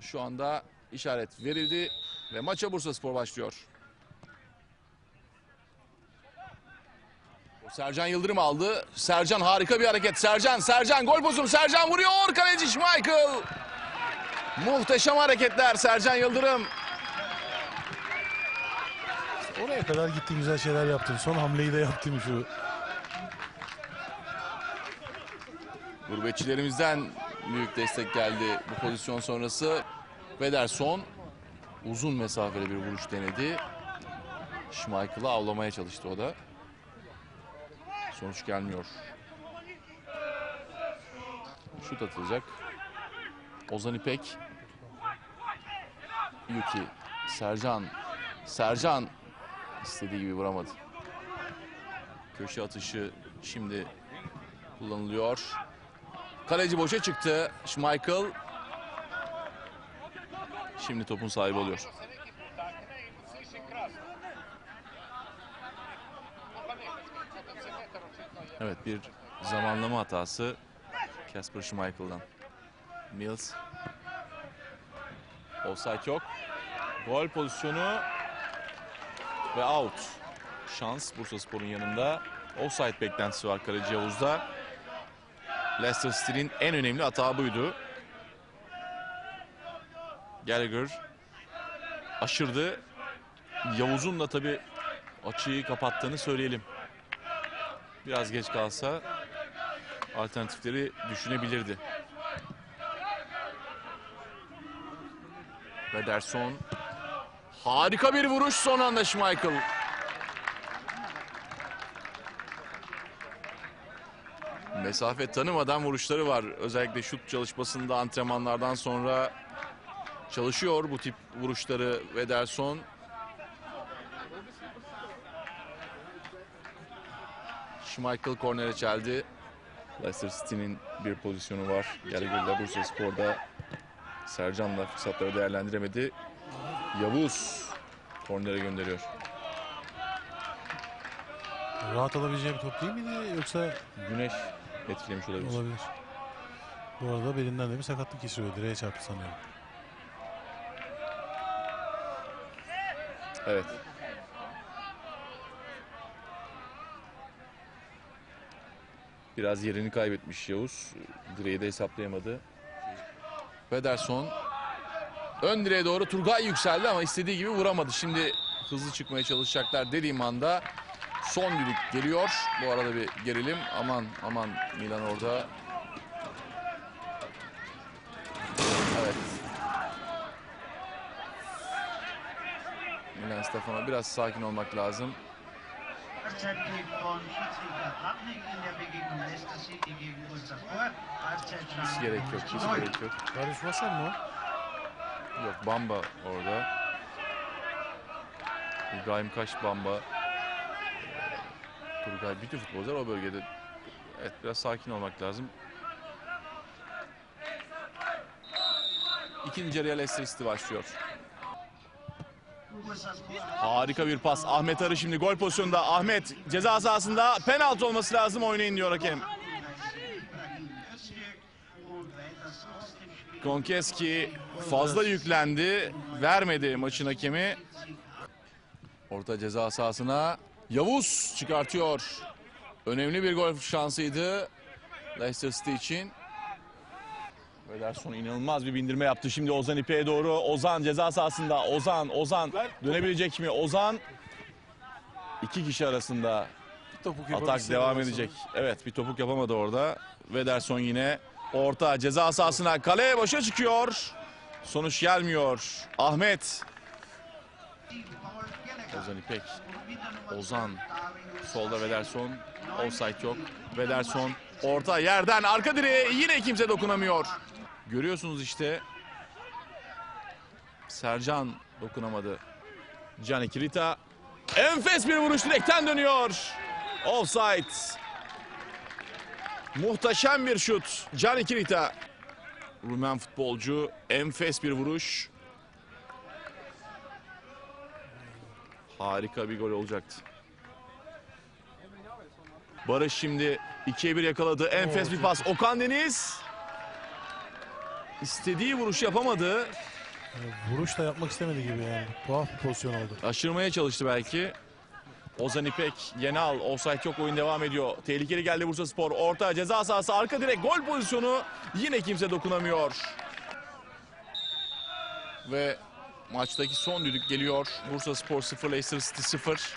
şu anda işaret verildi ve maça Bursa Spor başlıyor. Sercan Yıldırım aldı. Sercan harika bir hareket. Sercan, Sercan gol pozisyonu. Sercan vuruyor. Kaleci Michael. Muhteşem hareketler Sercan Yıldırım. Oraya kadar gitti güzel şeyler yaptın. Son hamleyi de yaptım şu. Gurbetçilerimizden büyük destek geldi bu pozisyon sonrası. Vederson uzun mesafeli bir vuruş denedi. Schmeichel'ı avlamaya çalıştı o da. Sonuç gelmiyor. Şut atılacak. Ozan İpek. Yuki. Sercan. Sercan istediği gibi vuramadı. Köşe atışı şimdi kullanılıyor. Kaleci boşa çıktı. Schmeichel. Şimdi topun sahibi oluyor. Evet bir zamanlama hatası Casper Schmeichel'dan. Mills. Offside yok. Gol pozisyonu ve out. Şans Bursa Spor'un yanında. Offside beklentisi var kaleci Yavuz'da. Leicester City'nin en önemli hata buydu. Gallagher aşırdı. Yavuz'un da tabi açıyı kapattığını söyleyelim. Biraz geç kalsa alternatifleri düşünebilirdi. Vederson harika bir vuruş son anda Schmeichel. Mesafe tanımadan vuruşları var. Özellikle şut çalışmasında antrenmanlardan sonra çalışıyor bu tip vuruşları Vederson. Schmeichel kornere çeldi. Leicester City'nin bir pozisyonu var. Gallagher'la Bursa Spor'da Sercan da fırsatları değerlendiremedi. Yavuz kornere gönderiyor. Rahat alabileceği bir top değil miydi yoksa Güneş etkilemiş olabilir. olabilir. Bu arada belinden de bir sakatlık geçiriyor. Direğe çarptı sanıyorum. Evet. Biraz yerini kaybetmiş Yavuz. Direği de hesaplayamadı. Pederson ön direğe doğru Turgay yükseldi ama istediği gibi vuramadı. Şimdi hızlı çıkmaya çalışacaklar dediğim anda son düdük geliyor. Bu arada bir gerilim. Aman aman Milan orada. Evet. Milan Stefano biraz sakin olmak lazım. Hiç gerek yok, hiç gerek yok. Barış Vassar mı? Yok Bamba orada. İbrahim Kaş Bamba. Turgay bütün futbolcular o bölgede. Evet biraz sakin olmak lazım. İkinci yarıya Leicester başlıyor. Harika bir pas. Ahmet Arı şimdi gol pozisyonunda. Ahmet ceza sahasında penaltı olması lazım oynayın diyor hakem. Konkeski fazla yüklendi. Vermedi maçın hakemi. Orta ceza sahasına Yavuz çıkartıyor. Önemli bir gol şansıydı Leicester City için. Vederson inanılmaz bir bindirme yaptı. Şimdi Ozan İpek'e doğru. Ozan ceza sahasında. Ozan, Ozan dönebilecek mi? Ozan iki kişi arasında Topuk Atak devam edecek. Evet bir topuk yapamadı orada. Vederson yine orta ceza sahasına kaleye başa çıkıyor. Sonuç gelmiyor. Ahmet. Ozan İpek. Ozan. Solda Vederson. Offside yok. Vederson. Orta yerden arka direğe yine kimse dokunamıyor. Görüyorsunuz işte. Sercan dokunamadı. Cani Kirita. Enfes bir vuruş direkten dönüyor. Offside. Muhteşem bir şut. Cani Kirita. Rumen futbolcu. Enfes bir vuruş. Harika bir gol olacaktı. Barış şimdi 2'ye 1 yakaladı. Enfes bir pas. Okan Deniz. istediği vuruş yapamadı. Vuruş da yapmak istemedi gibi yani. Tuhaf bir pozisyon oldu. Aşırmaya çalıştı belki. Ozan İpek, Yenal, offside yok oyun devam ediyor. Tehlikeli geldi Bursa Spor. Orta ceza sahası arka direk gol pozisyonu. Yine kimse dokunamıyor. Ve maçtaki son düdük geliyor. Bursa Spor 0, Leicester City 0.